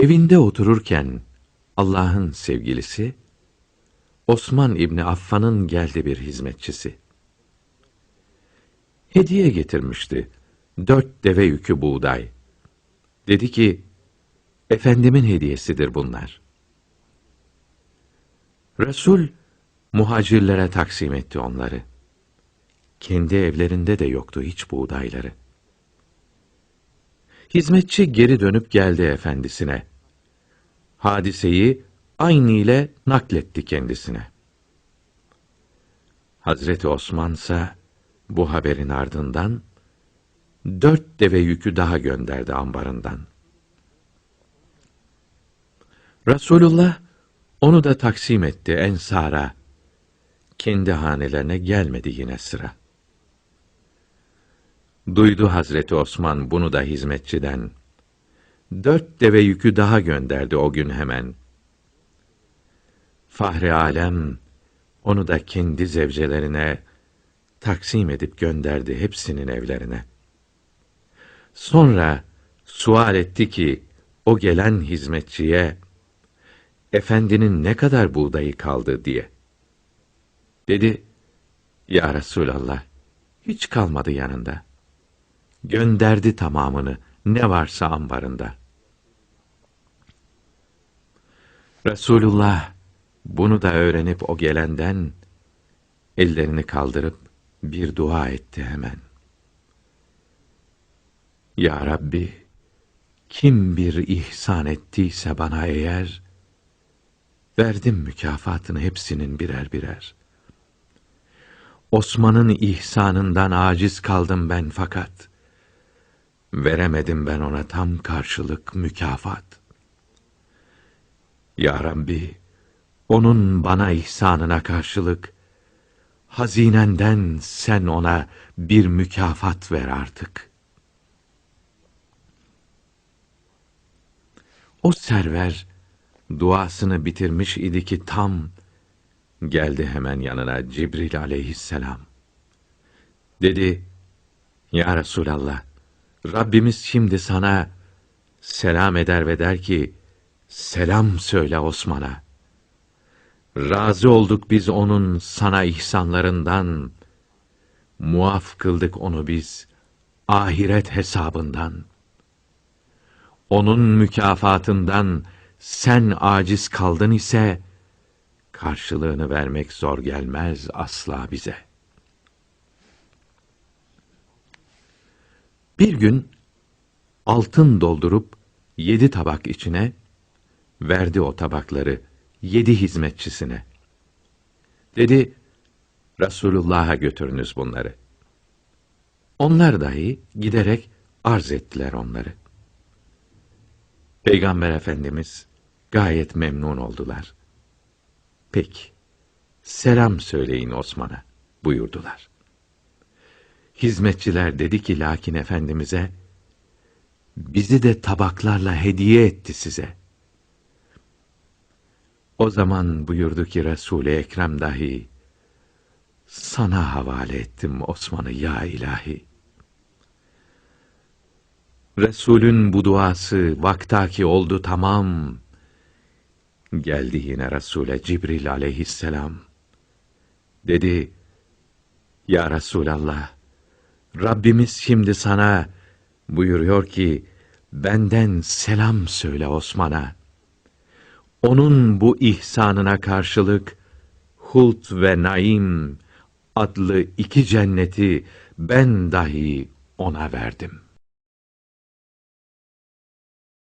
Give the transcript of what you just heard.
Evinde otururken Allah'ın sevgilisi Osman İbni Affan'ın geldi bir hizmetçisi. Hediye getirmişti. Dört deve yükü buğday. Dedi ki, Efendimin hediyesidir bunlar. Resul, muhacirlere taksim etti onları. Kendi evlerinde de yoktu hiç buğdayları. Hizmetçi geri dönüp geldi efendisine. Hadiseyi aynı ile nakletti kendisine. Hazreti Osman ise bu haberin ardından dört deve yükü daha gönderdi ambarından. Resulullah onu da taksim etti ensara. Kendi hanelerine gelmedi yine sıra. Duydu Hazreti Osman bunu da hizmetçiden. Dört deve yükü daha gönderdi o gün hemen. Fahri alem onu da kendi zevcelerine taksim edip gönderdi hepsinin evlerine. Sonra sual etti ki o gelen hizmetçiye efendinin ne kadar buğdayı kaldı diye. Dedi, Ya Resulallah, hiç kalmadı yanında. Gönderdi tamamını, ne varsa ambarında. Resulullah, bunu da öğrenip o gelenden, ellerini kaldırıp bir dua etti hemen. Ya Rabbi, kim bir ihsan ettiyse bana eğer, verdim mükafatını hepsinin birer birer. Osman'ın ihsanından aciz kaldım ben fakat, veremedim ben ona tam karşılık mükafat. Ya Rabbi, onun bana ihsanına karşılık, hazinenden sen ona bir mükafat ver artık. O server, duasını bitirmiş idi ki tam, geldi hemen yanına Cibril aleyhisselam. Dedi, Ya Resulallah, Rabbimiz şimdi sana selam eder ve der ki, selam söyle Osman'a. Razı olduk biz onun sana ihsanlarından, muaf kıldık onu biz ahiret hesabından. Onun mükafatından sen aciz kaldın ise, karşılığını vermek zor gelmez asla bize. Bir gün, altın doldurup, yedi tabak içine, verdi o tabakları, yedi hizmetçisine. Dedi, Resulullah'a götürünüz bunları. Onlar dahi giderek arz ettiler onları. Peygamber Efendimiz gayet memnun oldular. Peki, selam söyleyin Osman'a buyurdular. Hizmetçiler dedi ki lakin Efendimiz'e, bizi de tabaklarla hediye etti size. O zaman buyurdu ki Resul-i Ekrem dahi, sana havale ettim Osman'ı ya ilahi. Resulün bu duası vaktaki oldu tamam. Geldi yine Resul'e Cibril aleyhisselam. Dedi, Ya Resulallah, Rabbimiz şimdi sana buyuruyor ki, benden selam söyle Osman'a. Onun bu ihsanına karşılık, Hult ve Naim adlı iki cenneti ben dahi ona verdim.''